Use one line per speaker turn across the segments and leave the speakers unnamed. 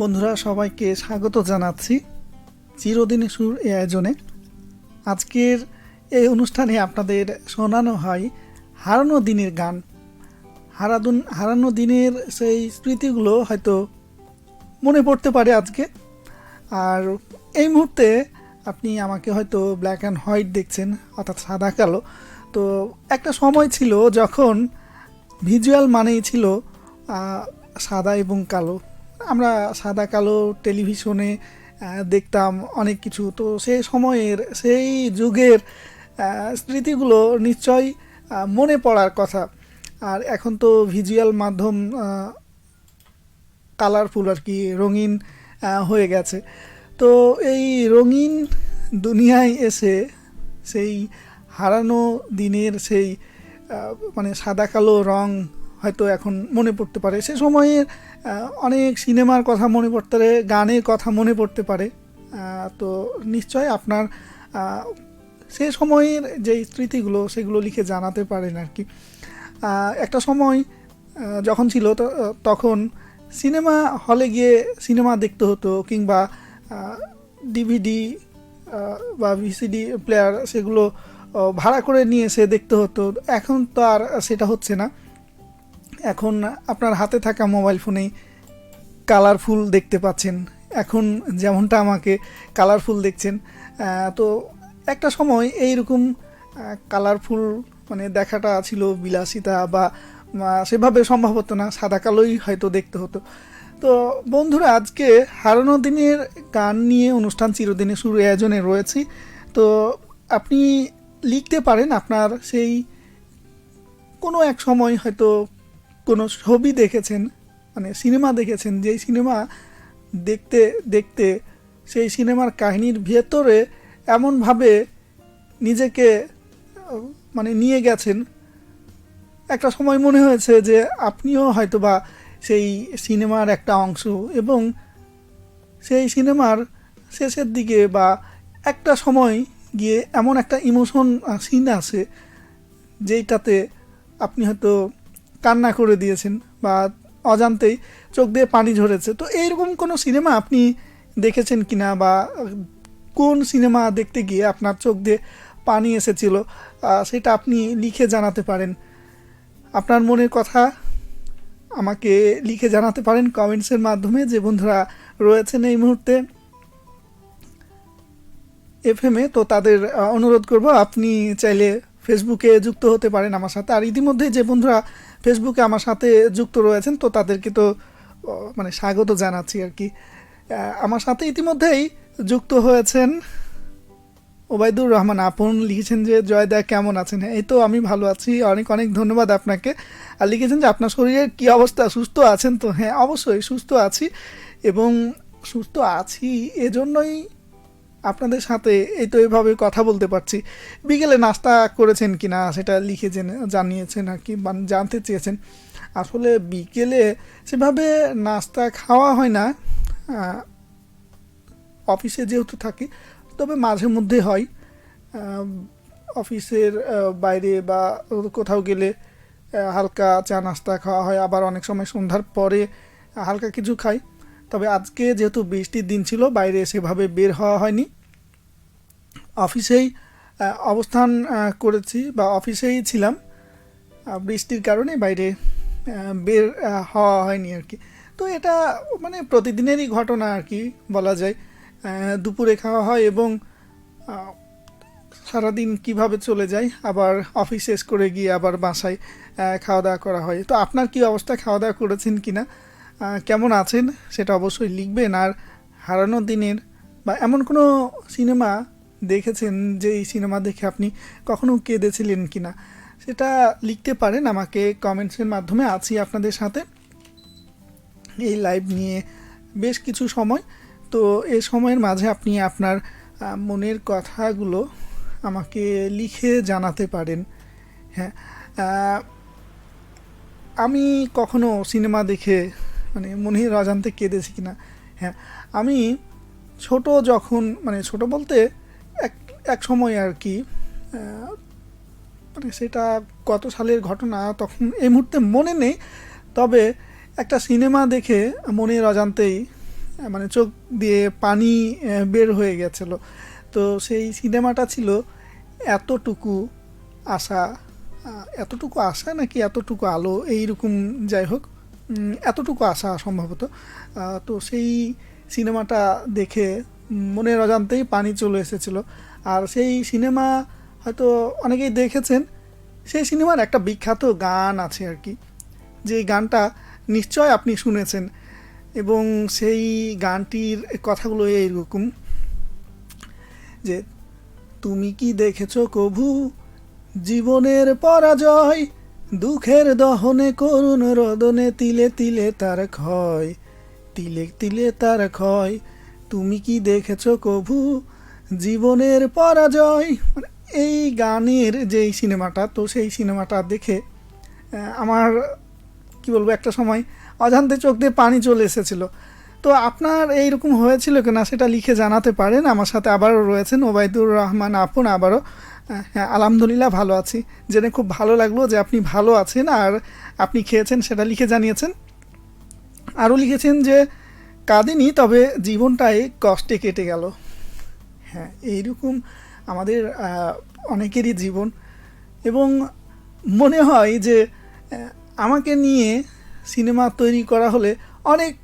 বন্ধুরা, সবাইকে স্বাগত জানাচ্ছি চিরদিনের সুর এ আয়োজনে। আজকের এই অনুষ্ঠানে আপনাদের শোনানো হয় হারানো দিনের গান। হারাদুন হারানো দিনের সেই স্মৃতিগুলো হয়তো মনে পড়তে পারে আজকে। আর এই মুহূর্তে আপনি আমাকে হয়তো ব্ল্যাক অ্যান্ড হোয়াইট দেখছেন, অর্থাৎ সাদা কালো। তো একটা সময় ছিল যখন ভিজুয়াল মানেই ছিল সাদা এবং কালো। আমরা সাদা কালো টেলিভিশনে দেখতাম অনেক কিছু। তো সেই সময়ের, সেই যুগের স্মৃতিগুলো নিশ্চয়ই মনে পড়ার কথা। আর এখন তো ভিজুয়াল মাধ্যম কালারফুল আর কি, রঙিন হয়ে গেছে। তো এই রঙিন দুনিয়ায় এসে সেই হারানো দিনের সেই মানে সাদা কালো রং হয়তো এখন মনে পড়তে পারে। সে সময়ের আহ, অনেক সিনেমার কথা মনে পড়তে পারে গানের কথা মনে পড়তে পারে। তো নিশ্চয় আপনার সে সময়ের যে স্মৃতিগুলো সেগুলো লিখে জানাতে পারেন আর কি। একটা সময় যখন ছিল তখন সিনেমা হলে গিয়ে সিনেমা দেখতে হতো কিংবা ডিভিডি বা ভিসিডি প্লেয়ার সেগুলো ভাড়া করে নিয়ে এসে দেখতে হতো। এখন তো আর সেটা হচ্ছে না। এখন আপনার হাতে থাকা মোবাইল ফোনেই কালারফুল দেখতে পাচ্ছেন। এখন যেমনটা আমাকে কালারফুল দেখছেন তো একটা সময় এইরকম কালারফুল মানে দেখাটা ছিল বিলাসিতা বা সেভাবে সম্ভব হতো না, সাদা কালোই হয়তো দেখতে হতো। তো বন্ধুরা, আজকে হারানো দিনের গান নিয়ে অনুষ্ঠান চিরদিনে শুরু আয়োজনে রয়েছি। তো আপনি লিখতে পারেন আপনার সেই কোনো এক সময় হয়তো কোনো ছবি দেখেছেন মানে সিনেমা দেখেছেন, যেই সিনেমা দেখতে দেখতে সেই সিনেমার কাহিনীর ভেতরে এমনভাবে নিজেকে মানে নিয়ে গেছেন। একটা সময় মনে হয়েছে যে আপনিও হয়তোবা সেই সিনেমার একটা অংশ এবং সেই সিনেমার শেষের দিকে বা একটা সময় গিয়ে এমন একটা ইমোশন সিন আছে যেইটাতে আপনি হয়তো কান্না করে দিয়েছেন বা অজান্তেই চোখ দিয়ে পানি ঝরেছে। তো এইরকম কোনো সিনেমা আপনি দেখেছেন কিনা বা কোন সিনেমা দেখতে গিয়ে আপনার চোখ দিয়ে পানি এসেছিল সেটা আপনি লিখে জানাতে পারেন? আপনার মনের কথা আমাকে লিখে জানাতে পারেন কমেন্টসের মাধ্যমে। যে বন্ধুরা রয়েছেন এই মুহূর্তে এফএমে তো তাদের অনুরোধ করব, আপনি চাইলে ফেসবুকে যুক্ত হতে পারেন আমার সাথে। আর ইতিমধ্যে যে বন্ধুরা ফেসবুকে আমার সাথে যুক্ত রয়েছেন, তো তাদেরকে তো মানে স্বাগত জানাচ্ছি আর কি। আমার সাথে ইতিমধ্যেই যুক্ত হয়েছেন ওবায়দুর রহমান। আপন লিখেছেন যে, জয় জয়দা কেমন আছেন? হ্যাঁ এই তো আমি ভালো আছি। অনেক অনেক ধন্যবাদ আপনাকে। আর লিখেছেন যে, আপনার শরীরের কী অবস্থা? সুস্থ আছেন তো? হ্যাঁ অবশ্যই সুস্থ আছি এবং সুস্থ আছি এজন্যই আপনাদের সাথে এই তো এভাবে কথা বলতে পারছি। বিকেলে নাস্তা করেছেন কি না সেটা লিখে জেনে, জানিয়েছেন আর কি জানতে চেয়েছেন। আসলে বিকেলে সেভাবে নাস্তা খাওয়া হয় না। অফিসে যেহেতু থাকি, তবে মাঝে মধ্যে হয়। অফিসের বাইরে বা কোথাও গেলে হালকা চা নাস্তা খাওয়া হয়। আবার অনেক সময় সন্ধ্যার পরে হালকা কিছু খাই। তবে আজকে যেহেতু বৃষ্টির দিন ছিল, বাইরে সেভাবে বের হওয়া হয়নি। অফিসেই অবস্থান করেছি বা অফিসেই ছিলাম। বৃষ্টির কারণে বাইরে বের হওয়া হয়নি আর কি। তো এটা মানে প্রতিদিনেরই ঘটনা আর কি বলা যায়। দুপুরে খাওয়া হয় এবং সারাদিন কীভাবে চলে যায়, আবার অফিস শেষ করে গিয়ে আবার বাসায় খাওয়া দাওয়া করা হয়। তো আপনার কি অবস্থা? খাওয়া দাওয়া করেছেন কি না কেমন আছেন সেটা অবশ্যই লিখবেন। আর হারানো দিনের বা এমন কোনো সিনেমা দেখেছেন যে এই সিনেমা দেখে আপনি কখনো কেঁদেছিলেন কি না সেটা লিখতে পারেন, আমাকে কমেন্টসের মাধ্যমে, আছি আপনাদের সাথে। এই লাইভ নিয়ে বেশ কিছু সময়। তো এ সময়ের মাঝে আপনি আপনার মনের কথাগুলো আমাকে লিখে জানাতে পারেন। হ্যাঁ আমি কখনো সিনেমা দেখে মানে মনের অজান্তে কেঁদেছি কিনা। হ্যাঁ আমি ছোট যখন মানে ছোট বলতে এক এক সময় আর কি মানে সেটা কত সালের ঘটনা তখন এই মুহূর্তে মনে নেই, তবে একটা সিনেমা দেখে মনের অজান্তেই মানে চোখ দিয়ে পানি বের হয়ে গেছিল। তো সেই সিনেমাটা ছিল এতটুকু আশা এতটুকু আশা নাকি এতটুকু আলো, এইরকম যাই হোক এতটুকু আশা সম্ভবত। তো সেই সিনেমাটা দেখে মনের অজান্তেই পানি চলে এসেছিল। আর সেই সিনেমা হয়তো অনেকেই দেখেছেন, সেই সিনেমার একটা বিখ্যাত গান আছে আর কি। যে গানটা নিশ্চয় আপনি শুনেছেন এবং সেই গানটির কথাগুলো এইরকম, যে, তুমি কি দেখেছ কভু জীবনের পরাজয়? দুঃখের দহনে করুণ রদনে তিলে তিলে তার ক্ষয়, তিলে তিলে তার ক্ষয়। তুমি কি দেখেছ কভু জীবনের পরাজয়? মানে এই গানের যেই সিনেমাটা, তো সেই সিনেমাটা দেখে আমার, কি বলব, একটা সময় অজান্তে চোখ দিয়ে পানি চলে এসেছিল। তো আপনার এইরকম হয়েছিল কিনা সেটা লিখে জানাতে পারেন। আমার সাথে আবারও রয়েছেন ওবায়দুর রহমান আপন, আবারও হ্যাঁ আলহামদুলিল্লাহ ভালো আছি। জেনে খুব ভালো লাগল যে আপনি ভালো আছেন আর আপনি খেয়েছেন সেটা লিখে জানিয়েছেন। আরও লিখেছেন যে, কাঁদিনি, তবে জীবনটাই কষ্টে কেটে গেল। হ্যাঁ এইরকম আমাদের অনেকেরই জীবন। এবং মনে হয় যে আমাকে নিয়ে সিনেমা তৈরি করা হলে অনেক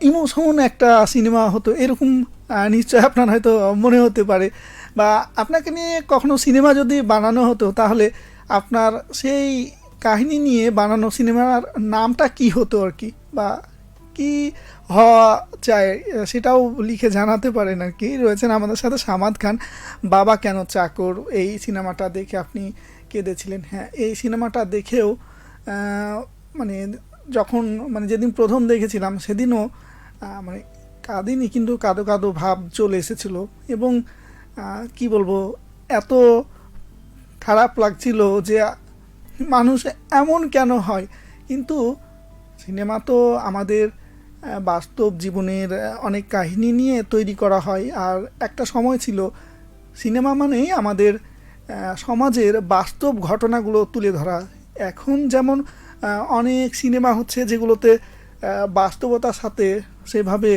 ইমোশন একটা সিনেমা হতো। এরকম নিশ্চয় আপনার হয়তো মনে হতে পারে। বা আপনাকে নিয়ে কখনো সিনেমা যদি বানানো হতো, তাহলে আপনার সেই কাহিনী নিয়ে বানানো সিনেমার নামটা কি হতো আর কি? বা কি হওয়া চায় সেটাও লিখে জানাতে পারেন আর কি। রয়েছেন আমাদের সাথে সামাদ খান। বাবা কেন চাকর? এই সিনেমাটা দেখে আপনি কেঁদেছিলেন। হ্যাঁ এই সিনেমাটা দেখেও মানে যখন মানে যেদিন প্রথম দেখেছিলাম, সেদিনও মানে কাঁদিনি, কিন্তু কাদো কাদো ভাব চলে এসেছিল। এবং কি বলব, এত খারাপ লাগছিল যে মানুষ এমন কেন হয়? কিন্তু সিনেমা তো আমাদের বাস্তব জীবনের অনেক কাহিনী নিয়ে তৈরি করা হয়। আর একটা সময় ছিল, সিনেমা মানেই আমাদের সমাজের বাস্তব ঘটনাগুলো তুলে ধরা। এখন যেমন অনেক সিনেমা হচ্ছে যেগুলোতে বাস্তবতার সাথে সেভাবে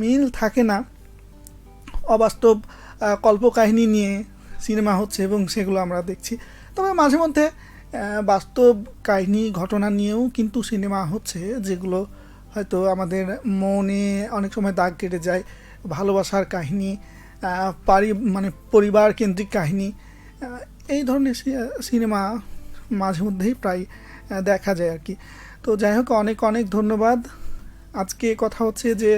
মিল থাকে না। অবাস্তব কল্পকাহিনী নিয়ে সিনেমা হচ্ছে এবং সেগুলো আমরা দেখছি। তবে মাঝে মধ্যে বাস্তব কাহিনী ঘটনা নিয়েও কিন্তু সিনেমা হচ্ছে, যেগুলো হয়তো আমাদের মনে অনেক সময় দাগ কেটে যায়। ভালোবাসার কাহিনী পারি মানে পরিবার কেন্দ্রিক কাহিনী এই ধরনের সিনেমা মাঝে মধ্যেই প্রায় দেখা যায় আর কি। তো যাই হোক, অনেক অনেক ধন্যবাদ। আজকে কথা হচ্ছে যে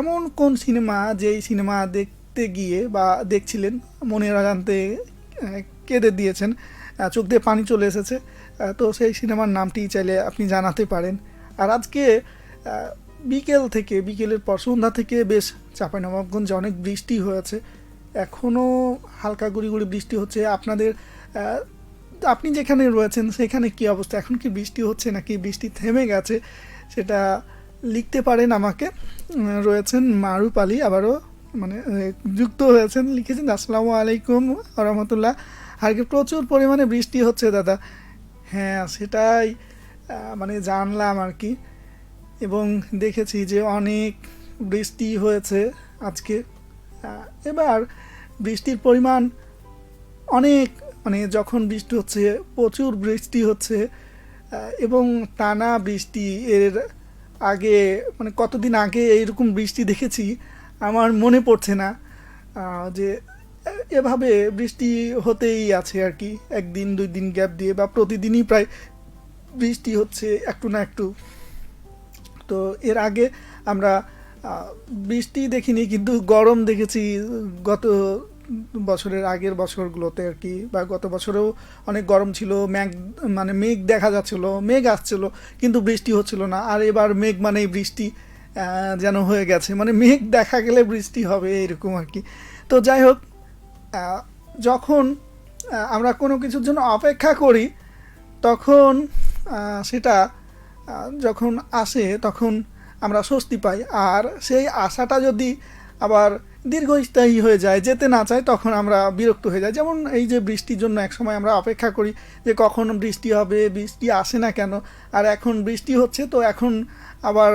এমন কোন সিনেমা যেই সিনেমা দেখতে গিয়ে বা দেখছিলেন, মনের অজান্তে কেঁদে দিয়েছেন চোখ দিয়ে পানি চলে এসেছে তো সেই সিনেমার নামটি চাইলে আপনি জানাতে পারেন। আর আজকে বিকেল থেকে, বিকেলের পর, সন্ধ্যা থেকে বেশ চাঁপাইনবাবগঞ্জে অনেক বৃষ্টি হয়েছে। এখনও হালকা গুড়ি গুড়ি বৃষ্টি হচ্ছে। আপনাদের আপনি যেখানে রয়েছেন, সেখানে কি অবস্থা? এখন কি বৃষ্টি হচ্ছে নাকি বৃষ্টি থেমে গেছে? সেটা লিখতে পারেন আমাকে। রয়েছেন মারুপ আলী, আবারও মানে যুক্ত হয়েছেন, লিখেছেন, আসসালামু আলাইকুম রহমতুল্লাহ আজকে প্রচুর পরিমাণে বৃষ্টি হচ্ছে দাদা। হ্যাঁ সেটাই মানে জানলাম আর কি। এবং দেখেছি যে অনেক বৃষ্টি হয়েছে আজকে। এবার বৃষ্টির পরিমাণ অনেক মানে যখন বৃষ্টি হচ্ছে, প্রচুর বৃষ্টি হচ্ছে এবং টানা বৃষ্টি এর আগে মানে কতদিন আগে এইরকম বৃষ্টি দেখেছি, আমার মনে পড়ছে না যে এভাবে বৃষ্টি হতেই আছে আর কি। একদিন, দুই দিন গ্যাপ দিয়ে বা প্রতিদিনই প্রায় বৃষ্টি হচ্ছে একটু না একটু। তো এর আগে আমরা বৃষ্টি দেখিনি, কিন্তু গরম দেখেছি, গত বছরের আগের বছরগুলোতে আর কি, বা গত বছরেও অনেক গরম ছিল মেঘ মানে মেঘ দেখা যাচ্ছিল, মেঘ আসছিল, কিন্তু বৃষ্টি হচ্ছিল না। আর এবার মেঘ মানেই বৃষ্টি যেন হয়ে গেছে। মানে মেঘ দেখা গেলে বৃষ্টি হবে, এরকম আর কি। তো যাই হোক যখন আমরা কোনো কিছুর জন্য অপেক্ষা করি, তখন সেটা যখন আসে, তখন আমরা স্বস্তি পাই। আর সেই আশাটা যদি আবার দীর্ঘস্থায়ী হয়ে যায়, যেতে না চায় তখন আমরা বিরক্ত হয়ে যাই। যেমন এই যে বৃষ্টির জন্য একসময় আমরা অপেক্ষা করি যে কখন বৃষ্টি হবে, বৃষ্টি আসে না কেন? আর এখন বৃষ্টি হচ্ছে, তো এখন আবার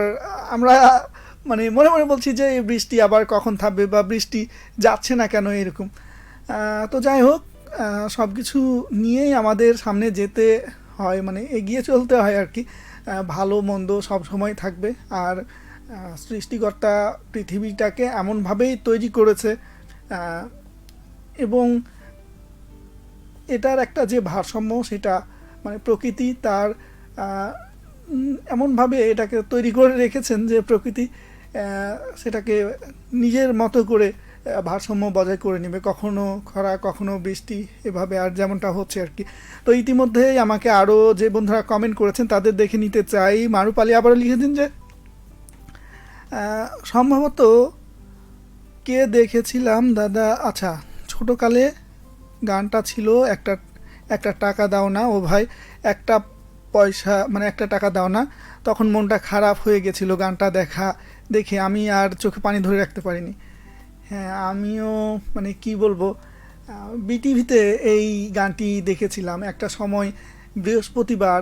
আমরা মানে মনে মনে বলছি যে এই বৃষ্টি আবার কখন থাকবে বা বৃষ্টি যাচ্ছে না কেন এরকম। তো যাই হোক সব কিছু নিয়েই আমাদের সামনে যেতে হয় মানে এগিয়ে চলতে হয় আর কি। ভালো মন্দ সব সময় থাকবে। আর সৃষ্টিকর্তা পৃথিবীটাকে এমনভাবেই তৈরি করেছে এবং এটার একটা যে ভারসাম্য সেটা মানে প্রকৃতি তার এমনভাবে এটাকে তৈরি করে রেখেছেন যে প্রকৃতি সেটাকে নিজের মতো করে ভারসাম্য বজায় করে নেবে। কখনো খরা, কখনো বৃষ্টি, এভাবে আর যেমনটা হচ্ছে আর কি। তো ইতিমধ্যেই আমাকে আরও যে বন্ধুরা কমেন্ট করেছেন তাদের দেখে নিতে চাই। মারুপালি আবারও লিখেছেন যে সম্ভবত কে দেখেছিলাম, দাদা? আচ্ছা ছোটোকালে গানটা ছিল, একটা একটা টাকা দাও না, ও ভাই, একটা পয়সা মানে একটা টাকা দাও না। তখন মনটা খারাপ হয়ে গেছিল গানটা দেখা, দেখে আমি আর চোখে পানি ধরে রাখতে পারিনি। হ্যাঁ আমিও মানে কি বলব বিটিভিতে এই গানটি দেখেছিলাম। একটা সময় বৃহস্পতিবার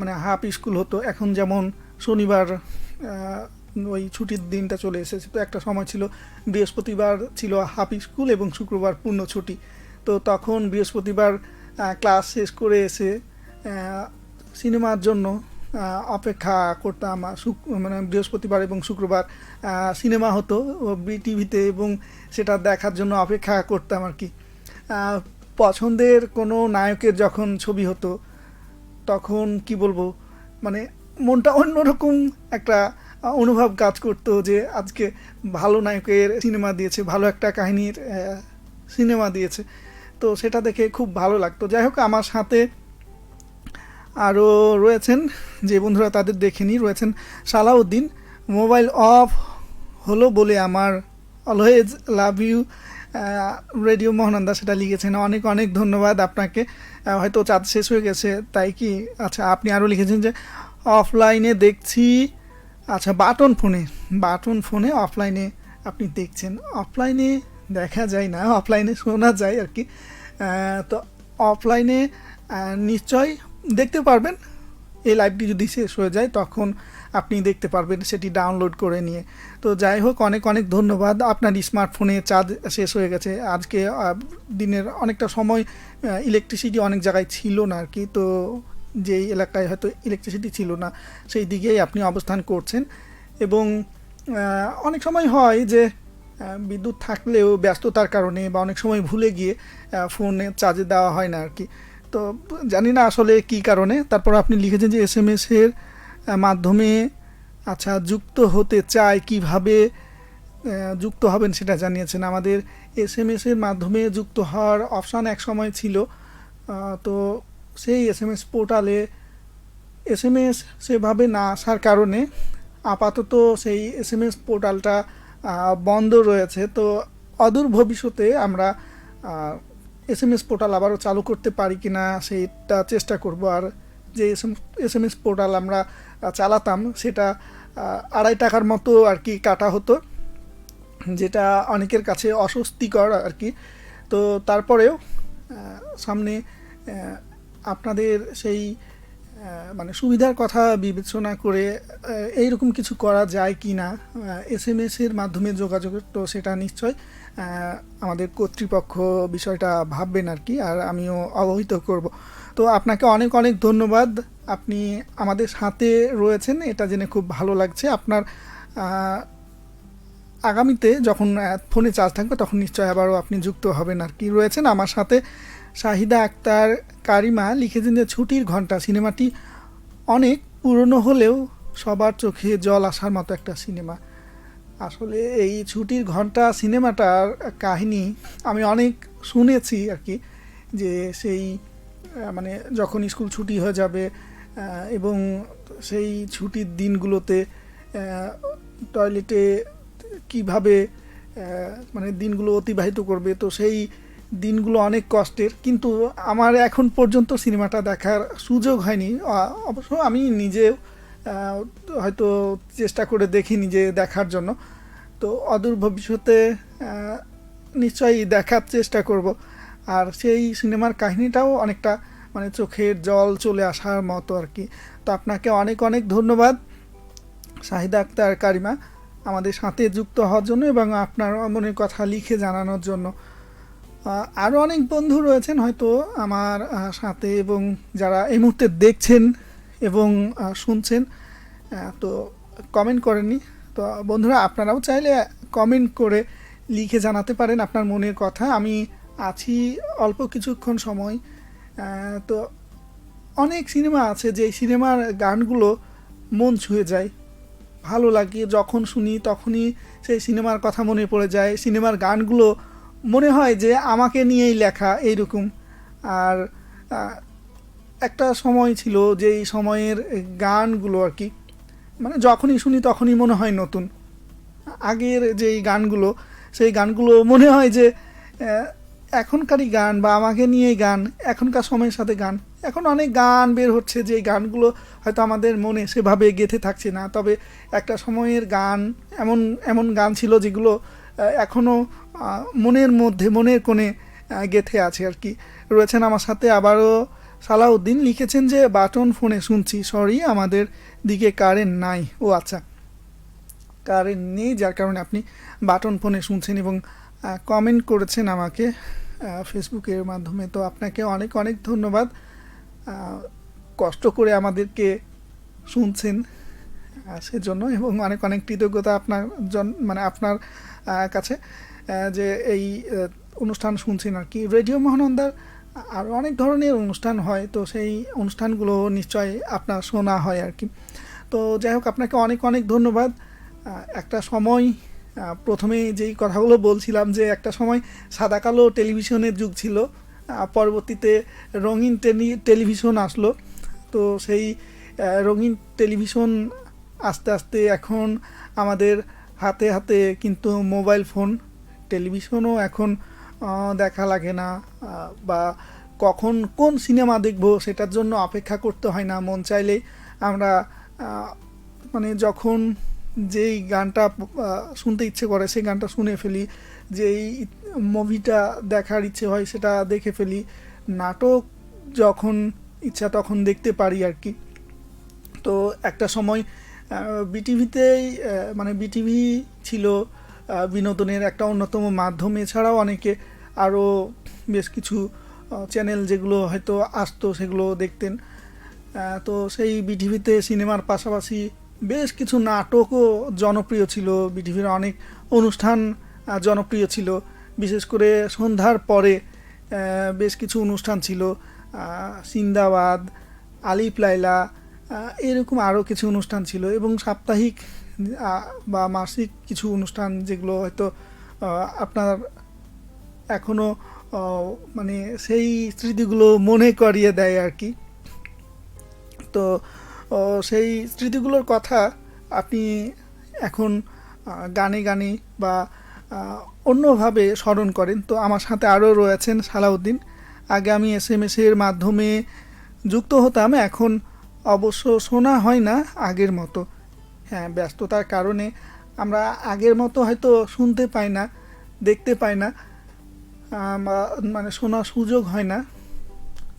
মানে হাফ স্কুল হতো, এখন যেমন শনিবার ওই ছুটির দিনটা চলে এসেছে। তো একটা সময় ছিল, বৃহস্পতিবার ছিল হাফ স্কুল এবং শুক্রবার পূর্ণ ছুটি। তো তখন বৃহস্পতিবার ক্লাস শেষ করে এসে সিনেমার জন্য অপেক্ষা করতাম। মানে বৃহস্পতিবার এবং শুক্রবার সিনেমা হতো বিটিভিতে এবং সেটা দেখার জন্য অপেক্ষা করতাম আর কি। পছন্দের কোনো নায়কের যখন ছবি হতো, তখন কি বলব মানে মনটা অন্যরকম একটা অনুভব কাজ করতো যে আজকে ভালো নায়কের সিনেমা দিয়েছে, ভালো একটা কাহিনীর সিনেমা দিয়েছে। তো সেটা দেখে খুব ভালো লাগতো। যাই হোক, আমার সাথে আরও রয়েছেন, যে বন্ধুরা তাদের দেখেনি রয়েছেন সালাউদ্দিন। মোবাইল অফ হলো বলে আমার always love you radio Mohananda সেটা লিখেছেন। অনেক অনেক ধন্যবাদ আপনাকে। হয়তো চাঁদ শেষ হয়ে গেছে, তাই কি? আচ্ছা আপনি আরও লিখেছেন যে, অফলাইনে দেখছি আচ্ছা বাটন ফোনে বাটন ফোনে অফলাইনে আপনি দেখছেন। অফলাইনে দেখা যায় না অফলাইনে শোনা যায় আর কি। তো অফলাইনে নিশ্চয় দেখতে পারবেন। এই লাইভটি যদি শেষ হয়ে যায়, তখন আপনি দেখতে পারবেন, সেটি ডাউনলোড করে নিয়ে। তো যাই হোক, অনেক অনেক ধন্যবাদ। আপনার স্মার্টফোনে চার্জ শেষ হয়ে গেছে। আজকে দিনের অনেকটা সময় ইলেকট্রিসিটি অনেক জায়গায় ছিল না আর কি। তো যেই এলাকায় হয়তো ইলেকট্রিসিটি ছিল না, সেই দিকেই আপনি অবস্থান করছেন। এবং অনেক সময় হয় যে বিদ্যুৎ থাকলেও ব্যস্ততার কারণে বা অনেক সময় ভুলে গিয়ে ফোনে চার্জে দেওয়া হয় না আর কি। তো জানি না আসলে কি কারণে। তারপর আপনি লিখেছেন যে এস এম এসের মাধ্যমে আচ্ছা যুক্ত হতে চায় কীভাবে যুক্ত হবেন সেটা জানিয়েছেন। আমাদের এস এম এসের মাধ্যমে যুক্ত হওয়ার অপশান এক সময় ছিল। তো সেই এস এম এস পোর্টালে এস এম এস সেভাবে না আসার কারণে আপাতত সেই এস এম এস পোর্টালটা বন্ধ রয়েছে। তো অদূর ভবিষ্যতে আমরা এস এম এস পোর্টাল আবারও চালু করতে পারি কি না সেইটা চেষ্টা করব। আর যে S M S M S portal আমরা চালাতাম সেটা আড়াই টাকার মতো আর কি কাটা হতো, যেটা অনেকের কাছে অস্বস্তিকর আর কি। তো তারপরেও সামনে আপনাদের সেই মানে সুবিধার কথা বিবেচনা করে এইরকম কিছু করা যায় কি না এস এম এর মাধ্যমে যোগাযোগ তো সেটা নিশ্চয় আমাদের কর্তৃপক্ষ বিষয়টা ভাববেন আর কি, আর আমিও অবহিত করব। তো আপনাকে অনেক অনেক ধন্যবাদ, আপনি আমাদের সাথে রয়েছেন, এটা জেনে খুব ভালো লাগছে। আপনার আগামীতে যখন ফোনে চার্জ থাকবে তখন নিশ্চয়ই আবারও আপনি যুক্ত হবেন আর কি, রয়েছেন আমার সাথে। শাহিদা আক্তার কারিমা লিখেছেন যে ছুটির ঘণ্টা সিনেমাটি অনেক পুরনো হলেও সবার চোখে জল আসার মতো একটা সিনেমা। আসলে এই ছুটির ঘণ্টা সিনেমাটার কাহিনী আমি অনেক শুনেছি আর কি, যে সেই মানে যখন স্কুল ছুটি হয়ে যাবে এবং সেই ছুটির দিনগুলোতে টয়লেটে কীভাবে মানে দিনগুলো অতিবাহিত করবে, তো সেই দিনগুলো অনেক কষ্টের, কিন্তু আমার এখন পর্যন্ত সিনেমাটা দেখার সুযোগ হয়নি। অবশ্য আমি নিজে হয়তো চেষ্টা করে দেখি নিজে দেখার জন্য। তো অদূর ভবিষ্যতে নিশ্চয়ই দেখার চেষ্টা করব। আর সেই সিনেমার কাহিনীটাও অনেকটা মানে চোখের জল চলে আসার মতো আর কি। তো আপনাকে অনেক অনেক ধন্যবাদ, শাহিদা আক্তার কারিমা, আমাদের সাথে যুক্ত হওয়ার জন্য এবং আপনার মনের কথা লিখে জানানোর জন্য। আরও অনেক বন্ধু রয়েছেন হয়তো আমার সাথে এবং যারা এই মুহূর্তে দেখছেন এবং শুনছেন তো কমেন্ট করেননি। তো বন্ধুরা, আপনারাও চাইলে কমেন্ট করে লিখে জানাতে পারেন আপনার মনের কথা। আমি আছি অল্প কিছুক্ষণ সময় তো অনেক সিনেমা আছে যে সিনেমার গানগুলো মন ছুঁয়ে যায়। ভালো লাগে, যখন শুনি তখনই সেই সিনেমার কথা মনে পড়ে যায়। সিনেমার গানগুলো মনে হয় যে আমাকে নিয়েই লেখা এইরকম। আর একটা সময় ছিল যে এই সময়ের গানগুলো আর কি মানে যখনই শুনি তখনই মনে হয় নতুন। আগের যেই গানগুলো, সেই গানগুলো মনে হয় যে এখনকারই গান বা আমাকে নিয়েই গান, এখনকার সময়ের সাথে গান। এখন অনেক গান বের হচ্ছে যে গানগুলো হয়তো আমাদের মনে সেভাবে গেঁথে থাকছে না। তবে একটা সময়ের গান, এমন এমন গান ছিল যেগুলো আহ, এখনও আহ, মনের মধ্যে মনের কোণে গেঁথে আছে আর কি। রয়েছেন আমার সাথে আবারও সালাউদ্দিন। লিখেছেন যে বাটন ফোনে শুনছি। সরি আমাদের দিকে কারেন্ট নাই। ও আচ্ছা। কারেন্ট নেই যার কারণে আপনি বাটন ফোনে শুনছেন এবং কমেন্ট করেছেন আমাকে। ফেসবুকের মাধ্যমে। তো আপনাকে অনেক অনেক ধন্যবাদ। কষ্ট করে আমাদেরকে শুনছেন। সেজন্য এবং অনেক অনেক কৃতজ্ঞতা আপনার মানে আপনার কাছে যে এই অনুষ্ঠান শুনছেন আর কি। রেডিও মহানন্দার আর অনেক ধরনের অনুষ্ঠান হয়, তো সেই অনুষ্ঠানগুলো নিশ্চয় আপনার শোনা হয় আর কি। তো যাই হোক, আপনাকে অনেক অনেক ধন্যবাদ। একটা সময় প্রথমে যেই কথাগুলো বলছিলাম যে একটা সময় সাদা কালো টেলিভিশনের যুগ ছিল পরবর্তীতে রঙিন টেলি, টেলিভিশন আসলো। তো সেই রঙিন টেলিভিশন আস্তে আস্তে এখন আমাদের হাতে হাতে কিন্তু মোবাইল ফোন, টেলিভিশনও এখন দেখা লাগে না বা কখন কোন সিনেমা দেখব সেটার জন্য অপেক্ষা করতে হয় না। মন চাইলে আমরা মানে যখন যেই গানটা শুনতে ইচ্ছে করে সেই গানটা শুনে ফেলি, যেই মুভিটা দেখার ইচ্ছে হয় সেটা দেখে ফেলি। নাটক যখন ইচ্ছা তখন দেখতে পারি আর কি। তো একটা সময় বিটিভিতেই মানে বিটিভি ছিল বিনোদনের একটা অন্যতম মাধ্যম। এছাড়াও অনেকে আরও বেশ কিছু চ্যানেল যেগুলো হয়তো আসতো, সেগুলো দেখতেন। তো সেই বিটিভিতে সিনেমার পাশাপাশি বেশ কিছু নাটকও জনপ্রিয় ছিল। বিটিভির অনেক অনুষ্ঠান জনপ্রিয় ছিল। বিশেষ করে সন্ধ্যার পরে বেশ কিছু অনুষ্ঠান ছিল। সিন্দাবাদ আলিপ লাইলা এরকম আরও কিছু অনুষ্ঠান ছিল এবং সাপ্তাহিক বা মাসিক কিছু অনুষ্ঠান যেগুলো হয়তো আপনার এখনও মানে সেই স্মৃতিগুলো মনে করিয়ে দেয় আর কি। তো সেই স্মৃতিগুলোর কথা আপনি এখন গানে গানে বা অন্যভাবে স্মরণ করেন। তো আমার সাথে আরও রয়েছেন সালাউদ্দিন। আগে আমি এস এম এর মাধ্যমে যুক্ত হতাম, এখন অবশ্য শোনা হয় না আগের মতো। হ্যাঁ ব্যস্ততার কারণে আমরা আগের মতো হয়তো শুনতে পাই না দেখতে পাই না মানে শোনার সুযোগ হয় না।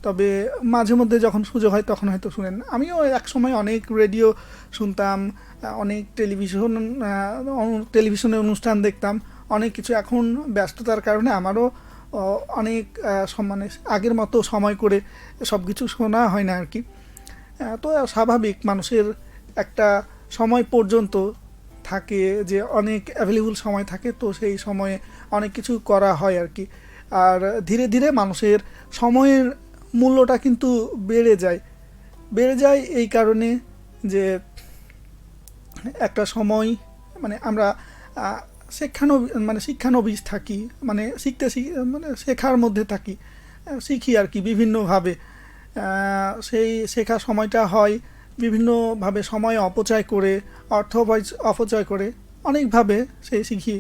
তবে মাঝে মধ্যে যখন সুযোগ হয় তখন হয়তো শুনেন। আমিও এক সময় অনেক রেডিও শুনতাম অনেক টেলিভিশন টেলিভিশনে অনুষ্ঠান দেখতাম অনেক কিছু। এখন ব্যস্ততার কারণে আমারও অনেক আহ, মানে আগের মতো সময় করে সব কিছু শোনা হয় না আর কি। তো স্বাভাবিক মানুষের একটা সময় পর্যন্ত থাকে যে অনেক অ্যাভেলেবল সময় থাকে, তো সেই সময়ে অনেক কিছু করা হয় আর কি। আর ধীরে ধীরে মানুষের সময়ের মূল্যটা কিন্তু বেড়ে যায়। বেড়ে যায় এই কারণে যে একটা সময় মানে আমরা শিক্ষানব মানে শিক্ষানবিশ থাকি মানে শিখতে শিখ- মানে শেখার মধ্যে থাকি, শিখি আর কি বিভিন্নভাবে। সেই শেখার সময়টা হয় বিভিন্নভাবে সময় অপচয় করে, অর্থ অপচয় করে, অনেকভাবে সেই শিখি।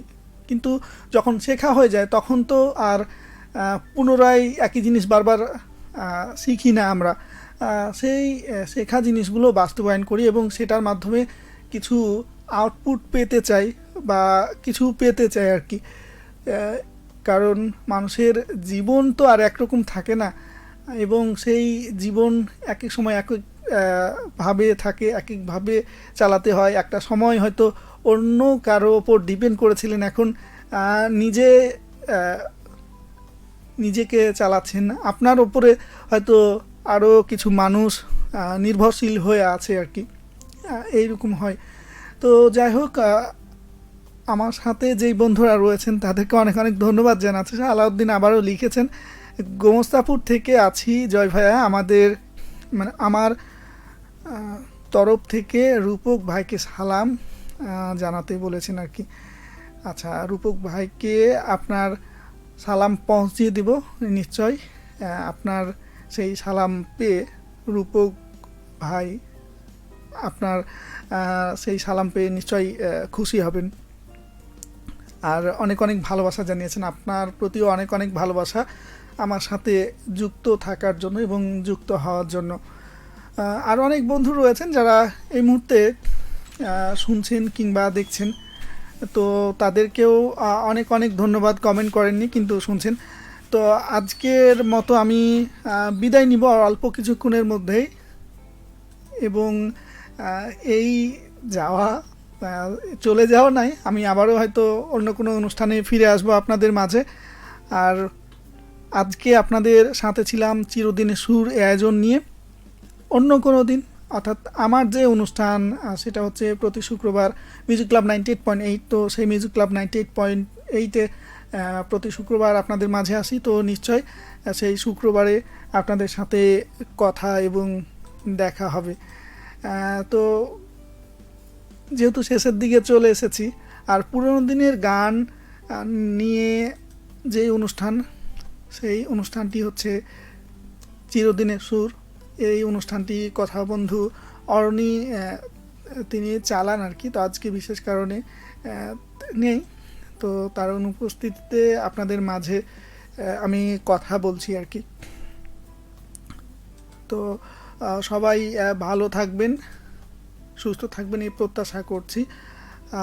কিন্তু যখন শেখা হয়ে যায়, তখন তো আর পুনরায় একই জিনিস বারবার শিখি না আমরা। সেই শেখা জিনিসগুলো বাস্তবায়ন করি এবং সেটার মাধ্যমে কিছু আউটপুট পেতে চাই বা কিছু পেতে চাই আর কি। কারণ মানুষের জীবন তো আর একরকম থাকে না। এবং সেই জীবন এক এক সময় এক ভাবে থাকে এক একভাবে চালাতে হয়। একটা সময় হয়তো অন্য কারও ওপর ডিপেন্ড করেছিলেন, এখন নিজে নিজেকে চালাচ্ছেন। আপনার ওপরে হয়তো আরও কিছু মানুষ নির্ভরশীল হয়ে আছে আর কি। এইরকম হয়। তো যাই হোক আমার সাথে যেই বন্ধুরা রয়েছেন, তাদেরকে অনেক অনেক ধন্যবাদ জানাচ্ছি। আলাউদ্দিন আবারও লিখেছেন গোমস্তাপুর থেকে আছি, জয় ভাইয়া। আমাদের মানে আমার তরফ থেকে রূপক ভাইকে সালাম জানাতে বলেছেন আর কি। আচ্ছা রূপক ভাইকে আপনার সালাম পৌঁছিয়ে দিব, নিশ্চয়। আপনার সেই সালাম পেয়ে রূপক ভাই আপনার সেই সালাম পেয়ে নিশ্চয়ই খুশি হবেন। আর অনেক অনেক ভালোবাসা জানিয়েছেন, আপনার প্রতিও অনেক অনেক ভালোবাসা। আমার সাথে যুক্ত থাকার জন্য এবং যুক্ত হওয়ার জন্য। আরও অনেক বন্ধু রয়েছেন যারা এই মুহূর্তে শুনছেন কিংবা দেখছেন। তো তাদেরকেও অনেক অনেক ধন্যবাদ কমেন্ট করেননি, কিন্তু শুনছেন। তো আজকের মতো আমি বিদায় নিব অল্প কিছুক্ষণের মধ্যেই। এবং এই যাওয়া চলে যাওয়া নাই। আমি আবারও হয়তো অন্য কোনো অনুষ্ঠানে ফিরে আসব আপনাদের মাঝে। আর আজকে আপনাদের সাথে ছিলাম চিরদিনের সুর আয়োজন নিয়ে। অন্য কোনো দিন, অর্থাৎ আমার যে অনুষ্ঠান সেটা হচ্ছে প্রতি শুক্রবার music club ninety eight point eight তো সেই music club ninety eight point এইটে প্রতি শুক্রবার আপনাদের মাঝে আসি। তো নিশ্চয় সেই শুক্রবারে আপনাদের সাথে কথা এবং দেখা হবে। তো যেহেতু শেষের দিকে চলে এসেছি, আর পুরোনো দিনের গান নিয়ে যে অনুষ্ঠান সেই অনুষ্ঠানটি হচ্ছে চিরদিনের সুর। এই অনুষ্ঠানটি কথা বন্ধু অরণি তিনি চালান আর কি, তো আজকে বিশেষ কারণে নেই। তো তার অনুপস্থিতিতে আপনাদের মাঝে আমি কথা বলছি আর কি। তো সবাই ভালো থাকবেন, সুস্থ থাকবেন এই প্রত্যাশা করছি।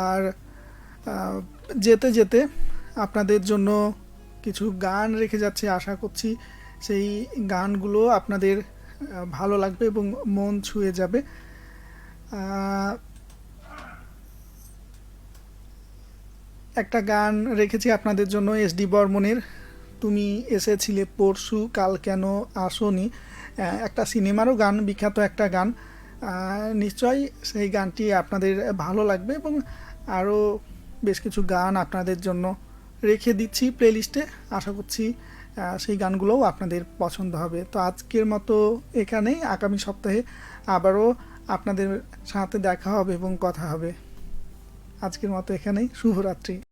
আর যেতে যেতে আপনাদের জন্য কিছু গান রেখে যাচ্ছি, আশা করছি সেই গানগুলো আপনাদের ভালো লাগবে এবং মন ছুঁয়ে যাবে। একটা গান রেখেছি আপনাদের জন্য এস ডি বর্মনের তুমি এসেছিলে পরশু, কাল কেন আসনি? একটা সিনেমারও গান, বিখ্যাত একটা গান। নিশ্চয়ই সেই গানটি আপনাদের ভালো লাগবে এবং আরও বেশ কিছু গান আপনাদের জন্য রেখে দিচ্ছি প্লেলিস্টে আশা করছি সেই গানগুলোও আপনাদের পছন্দ হবে। তো আজকের মতো এখানেই। আগামী সপ্তাহে আবারও আপনাদের সাথে দেখা হবে এবং কথা হবে। আজকের মতো এখানেই। শুভরাত্রি।